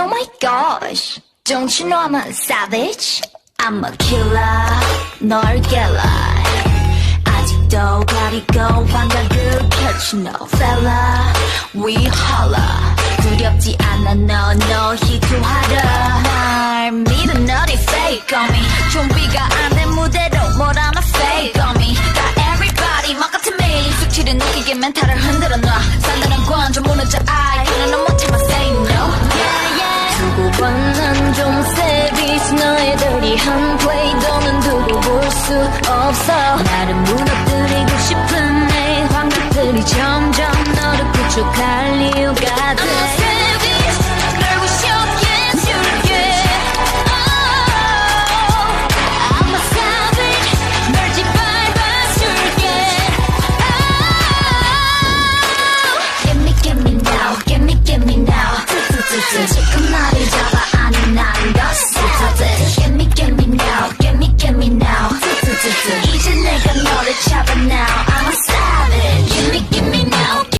oh my gosh. Don't you know I'm a savage? I'm a killer, 널 깨라. 아직도 가리고 환각을 펼치 no fella. We holla. 두렵지 않아, no, no, 희투하라. 날 믿어, nutty, fake on me. 좀비가 안내 무대로 a fake on me. Got everybody mock up to me. 숙취를 느끼게 멘탈을 뻔한 좀새 빛 너의 더리한 플레이 너는 두고 볼 수 없어. 나를 무너뜨리고 싶은 내 환각들이 점점 너를 구축할 이유가 돼.